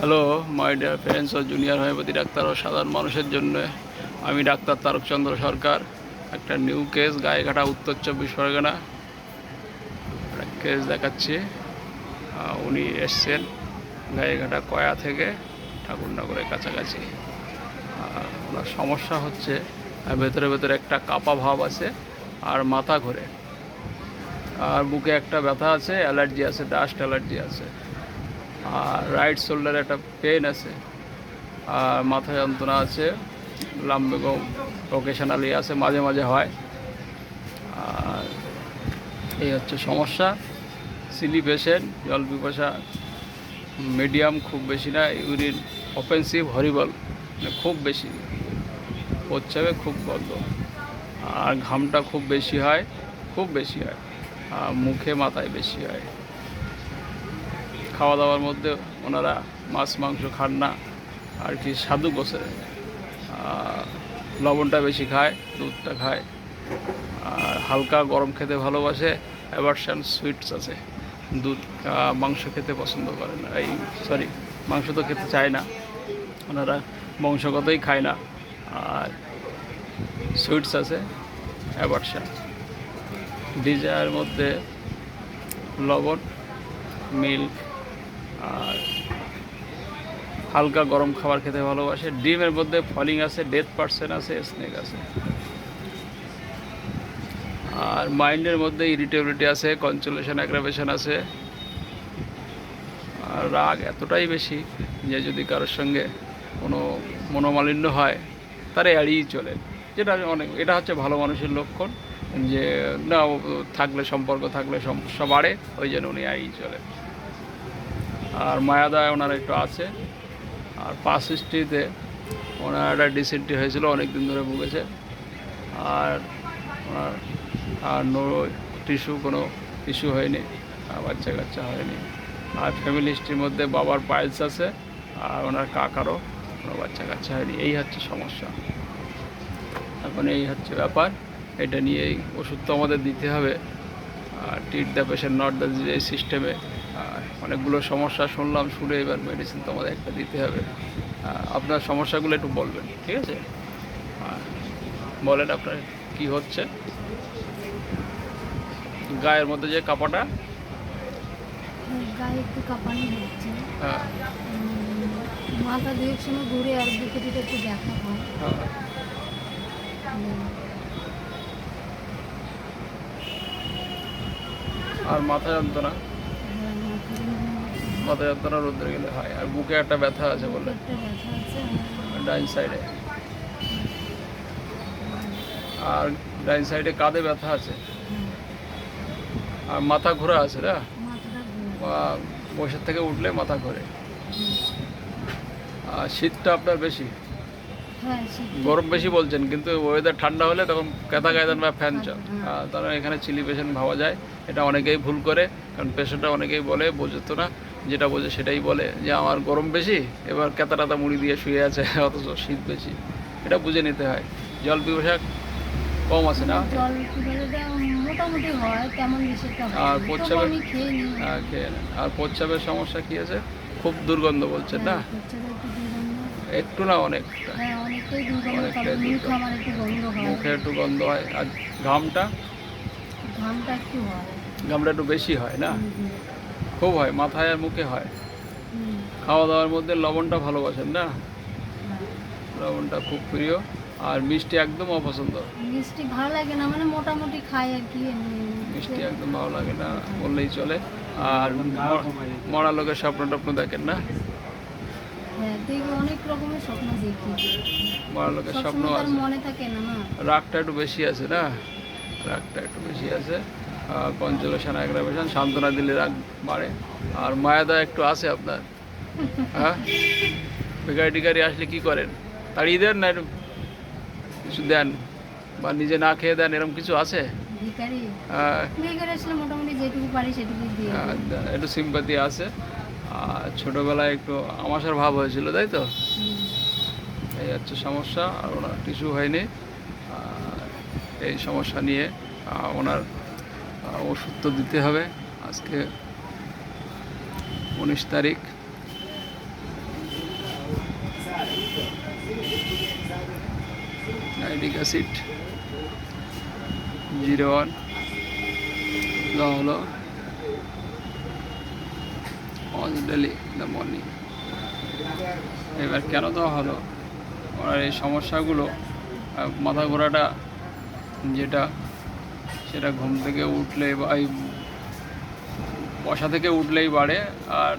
Hello my dear friends ও junior homeopathy doctor ও সাধারণ মানুষের জন্য আমি ডাক্তার তারকচন্দ্র সরকার। একটা নিউ কেস গায়েঘাটা উত্তর চব্বিশ পরগনা। একটা কেস দেখাচ্ছি। উনি এসছেন গায়েঘাটা কয়া থেকে ঠাকুরনগরের কাছাকাছি। ওনার সমস্যা হচ্ছে ভেতরে ভেতরে একটা কাপা ভাব আছে আর মাথা ঘোরে। আর বুকে একটা ব্যথা আছে, অ্যালার্জি আছে, ডাস্ট অ্যালার্জি আছে। আর রাইট শোল্ডারে একটা পেন আছে, আর মাথা যন্ত্রণা আছে লাম্বেগম ওকেশনালি আছে, মাঝে মাঝে হয়। আর এই হচ্ছে সমস্যা। সিলি পেশেন্ট জল পিপাসা মিডিয়াম খুব বেশি না ইউরিন অফেন্সিভ হরিবল খুব বেশি। প্রচ্ছাবে খুব গন্ধ। আর ঘামটা খুব বেশি হয়, খুব বেশি হয়। আর মুখে মাথায় বেশি হয়। খাওয়া দাওয়ার মধ্যে ওনারা মাছ, মাংস খান না। আর কি স্বাদু বসে লবণটা বেশি খায়, দুধটা খায়। আর হালকা গরম খেতে ভালোবাসে অ্যাভারশন সুইটস আছে। দুধ মাংস খেতে পছন্দ করে না। এই সরি মাংস তো খেতে চায় না। ওনারা বংশগতই খায় না। আর সুইটস আছে অ্যাভারশন ডিজায়ার মধ্যে লবণ, মিল্ক হালকা গরম খাবার খেতে ভালোবাসে। ডিমের মধ্যে ফলিং আছে ডেথ পার্সেন্ট আছে স্নেক আছে। আর মাইন্ডের মধ্যে ইরিটেবিলিটি আছে কনচুলেশন অ্যাগ্রাভেশন আছে। আর রাগ এতটাই বেশি যে যদি কারোর সঙ্গে কোনো মনোমালিন্য হয়, তারা এড়িয়েই চলে। যেটা অনেক, এটা হচ্ছে ভালো মানুষের লক্ষণ যে, না থাকলে সম্পর্ক থাকলে সমস্যা বাড়ে, ওই জন্য উনি এড়িয়ে চলে। আর মায়াদায় ওনার একটু আছে। আর পাঁচ হিস্ট্রিতে ওনার একটা ডিসেন্ট্রি হয়েছিল অনেক দিন ধরে ভুগেছে। আর ওনার আর নো টিস্যু কোনো ইস্যু হয়নি, আর বাচ্চা কাচ্চা হয়নি। আর ফ্যামিলি হিস্ট্রির মধ্যে বাবার পায়েলস আছে, আর ওনার কাকারও কোনো বাচ্চা কাচ্চা হয়নি। এই হচ্ছে সমস্যা। এখন এই হচ্ছে ব্যাপার। এটা নিয়েই ওষুধ তো আমাদের দিতে হবে। আর treat the patient not the এই সিস্টেমে অনেকগুলো সমস্যা শুনলাম শুনে এবার মেডিসিন তো আমাদের একটা দিতে হবে। আপনার সমস্যাগুলো একটু বলবেন ঠিক আছে? বলেন আপনার কি হচ্ছে। গায়ের মধ্যে যে কাপাটা? গায়ে একটু কাঁপানি হচ্ছে। হ্যাঁ। মাথা দুয়েক সময় ঘুরে আর বুকে দুটো একটু ব্যথা হয়। আর মাথা যন্ত্রণা- মাথা যন্ত্রণা রোদ্রে গেলে হয় আর বুকে একটা ব্যথা আছে বলে। আর- ডাইন সাইডে। আর ডাইন সাইডে কাঁধে ব্যথা আছে। হ্যাঁ, আর মাথা ঘোরা আছে না? বসে থেকে উঠলে মাথা ঘোরে। আর শীতটা আপনার বেশি? হ্যাঁ গরম বেশি বলছেন কিন্তু ওয়েদার ঠান্ডা হলে তখন কেতা গায়ে দেন বা ফ্যান চল তারা এখানে চিলি পেশেন্ট ভাবা যায়। এটা অনেকেই ভুল করে কারণ পেশেন্টরা অনেকেই বলে বোঝতো না। যেটা বোঝে সেটাই বলে যে আমার গরম বেশি এবার কেতা টাতা মুড়ি দিয়ে শুয়ে আছে অথচ শীত বেশি। এটা বুঝে নিতে হয়। জল পিপাসা কম আছে না? আর নিই। হ্যাঁ। আর প্রচ্ছাবের সমস্যা কি আছে? খুব দুর্গন্ধ বলছেন না? হ্যাঁ, একটু না অনেকটা। হ্যাঁ অনেকটাই মুখ একটু গন্ধ হয়। আর ঘামটা? ঘামটা একটু বেশি হয় না? খুব হয় মাথায় আর মুখে হয়। খাওয়া দাওয়ার মধ্যে লবণটা ভালোবাসেন না। লবণটা খুব প্রিয় আর মিষ্টি একদম অপছন্দ। মিষ্টি ভালো লাগে না মানে মোটামুটি খাই আর কি মিষ্টি একদম ভালো লাগে না বললেই চলে। আর মরা লোকের স্বপ্ন টপ্ন দেখেন না? হ্যাঁ অনেক রকমের স্বপ্ন দেখি। মরা লোকের স্বপ্ন মনে থাকে না? রাগটা একটু বেশি আছে না? রাগটা একটু বেশি আছে। কনজলেশন অ্যাগ্রাভেশন সান্ত্বনা দিলে রাগ বাড়ে। আর মায়াদা একটু আছে আপনার। হ্যাঁ? ভিকারি টিকারি আসলে কি করেন? তাড়িয়ে দেন না কিছু দেন? বা নিজে না খেয়ে দেন এরকম কিছু আছে? হ্যাঁ, হ্যাঁ। একটু সিম্পাতি আছে। আর ছোটোবেলায় একটু আমাশার ভাব হয়েছিল তাই তো? এই হচ্ছে সমস্যা আর ওনার টিস্যু হয়নি। এই সমস্যা নিয়ে ওনার ওষুধ তো দিতে হবে। আজকে উনিশ তারিখ। Nitric acid zero one. হলো। On daily the morning. এবার কেন দেওয়া হলো? ওনার এই সমস্যাগুলো মাথা ঘোরাটা, যেটা সেটা ঘুম থেকে উঠলে বা এই বসা থেকে উঠলেই বাড়ে। আর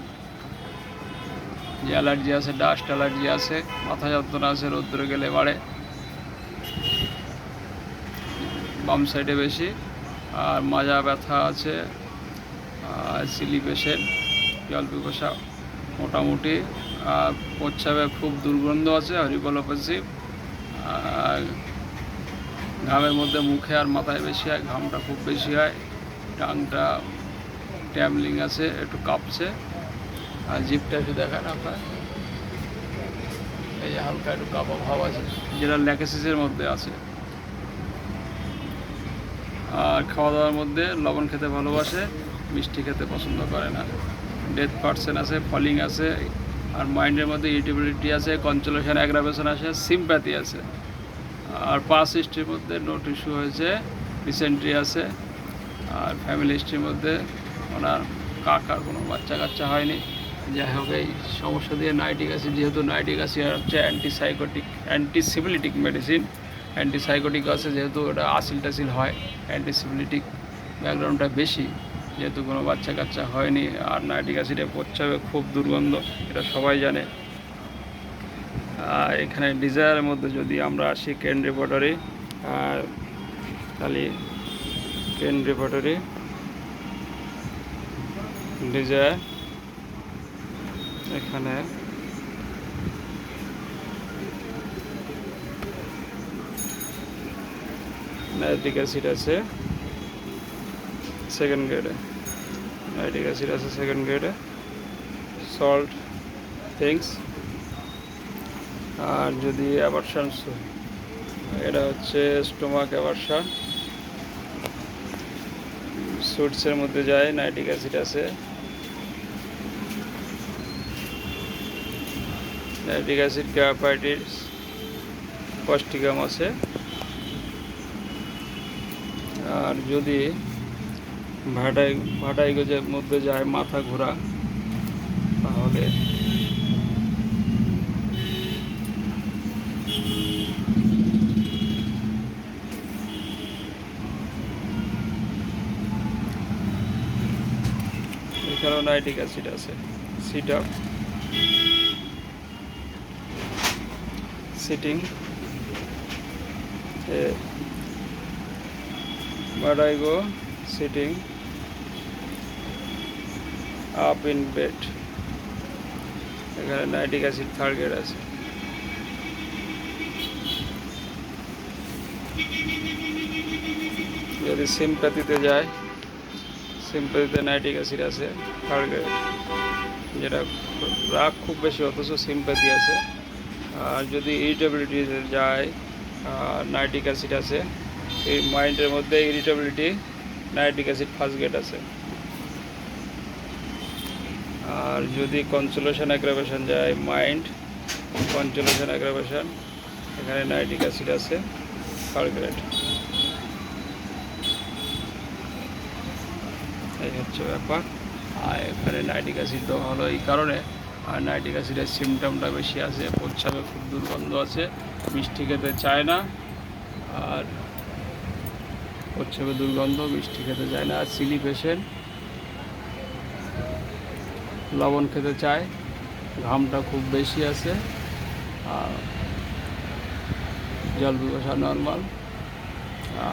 যে অ্যালার্জি আছে, ডাস্ট অ্যালার্জি আছে, মাথা যন্ত্রণা আছে, রোদ্দুরে গেলে বাড়ে। বাম সাইডে বেশি। আর মাজা ব্যথা আছে, আর সিলি পেশেন্ট, জল পিপাসা মোটামুটি। আর প্রচ্ছাবে খুব দুর্গন্ধ আছে হরিবলোপেসিভ আর ঘামের মধ্যে মুখে আর মাথায় বেশি হয়, ঘামটা খুব বেশি হয় টাংটা ট্যামলিং আছে, একটু কাঁপছে। আর জিপটা একটু দেখান আপনার। এই হালকা একটু কাপা ভাব আছে, যেটা ল্যাকেসিসের মধ্যে আছে। আর খাওয়া দাওয়ার মধ্যে লবণ খেতে ভালোবাসে, মিষ্টি খেতে পছন্দ করে না। ডেথ পার্সেন আছে ফলিং আছে, আর মাইন্ডের মধ্যে ইরিটেবিলিটি আছে কনসোলেশন অ্যাগ্রাভেশন আছে সিম্প্যাথি আছে। আর পাস হিস্ট্রির মধ্যে নোট ইস্যু হয়েছে রিসেন্টলি আছে, আর ফ্যামিলি হিস্ট্রির মধ্যে ওনার কাকার কোনো বাচ্চা কাচ্চা হয়নি। যাই হোক, এই সমস্যা দিয়ে নাইটিক অ্যাসিড যেহেতু নাইটিক অ্যাসিড হচ্ছে অ্যান্টিসাইকোটিক অ্যান্টিসিবিলিটিক মেডিসিন অ্যান্টিসাইকোটিক আছে, যেহেতু ওটা আসিল টাসিল হয় অ্যান্টিসিবিলিটিক ব্যাকগ্রাউন্ডটা বেশি, যেহেতু কোনো বাচ্চা কাচ্চা হয়নি, আর নাইটিক অ্যাসিডে প্রচ্ছাবে খুব দুর্গন্ধ, এটা সবাই জানে। এখানে ডিজায়ারের মধ্যে যদি আমরা আসি কেন রিপোর্টারি তাহলে কেন রিপোর্টারি, ডিজায়ার, এখানে। নাইট্রিক অ্যাসিড আছে, সেকেন্ড গ্রেডে। নাইট্রিক অ্যাসিড আছে, সেকেন্ড গ্রেডে। Salt things. আর যদি অ্যাভারশান এটা হচ্ছে স্টোমাক অ্যাভারশান সুটসের মধ্যে যায় নাইট্রিক অ্যাসিড আছে। নাইট্রিক অ্যাসিড ক্যাপাইটিস কস্টিকাম আছে। আর যদি ভাটাই ভাটাইগোজের মধ্যে যায় মাথা ঘোরা, তাহলে এখানেও নাইট্রিক অ্যাসিড আছে। Sit. Up sitting vertigo sitting. Up in bed. এখানে নাইট্রিক অ্যাসিড থার্ড গ্রেড আছে। যদি সিম্প্যাথিতে যায় সিম্প্যাথিতে নাইট্রিক অ্যাসিড আছে থার্ড গ্রেড যেটা রাগ খুব বেশি, অথচ সিম্প্যাথি আছে। আর যদি ইরিটেবিলিটিতে যায় নাইট্রিক অ্যাসিড আছে, এই মাইন্ডের মধ্যে irritability nitric acid first grade আছে। আর যদি কনসোলেশন অ্যাগ্রাভেশন যায় মাইন্ড কনসোলেশন অ্যাগ্রাভেশন এখানে নাইট্রিক অ্যাসিড আছে থার্ড গ্রেড এই হচ্ছে ব্যাপার। আর এখানে নাইট্রিক অ্যাসিড দেওয়া হলো এই কারণে। আর নাইট্রিক অ্যাসিডের সিমটমটা বেশি আছে প্রচ্ছাবে খুব দুর্গন্ধ আছে, মিষ্টি খেতে চায় না। আর প্রচ্ছাবে দুর্গন্ধ, মিষ্টি খেতে চায় না। আর সিলি পেশেন্ট লবণ খেতে চায়, ঘামটা খুব বেশি আছে। আর জল পিপাসা নর্মাল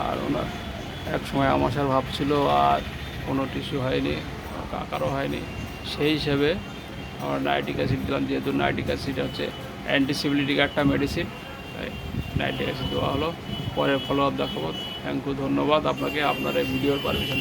আর ওনার এক সময় আমাশার ভাব ছিল, আর কোনো টিস্যু হয়নি কাকারও হয়নি। সেই হিসেবে আমরা নাইট্রিক অ্যাসিড দিলাম, যেহেতু নাইট্রিক অ্যাসিড হচ্ছে অ্যান্টিসিবিলিটিক একটা মেডিসিন তাই নাইট্রিক অ্যাসিড দেওয়া হলো। পরে ফলো আপ দেখাবো। থ্যাংক ইউ ধন্যবাদ। আপনাকে আপনার এই ভিডিওর পারমিশন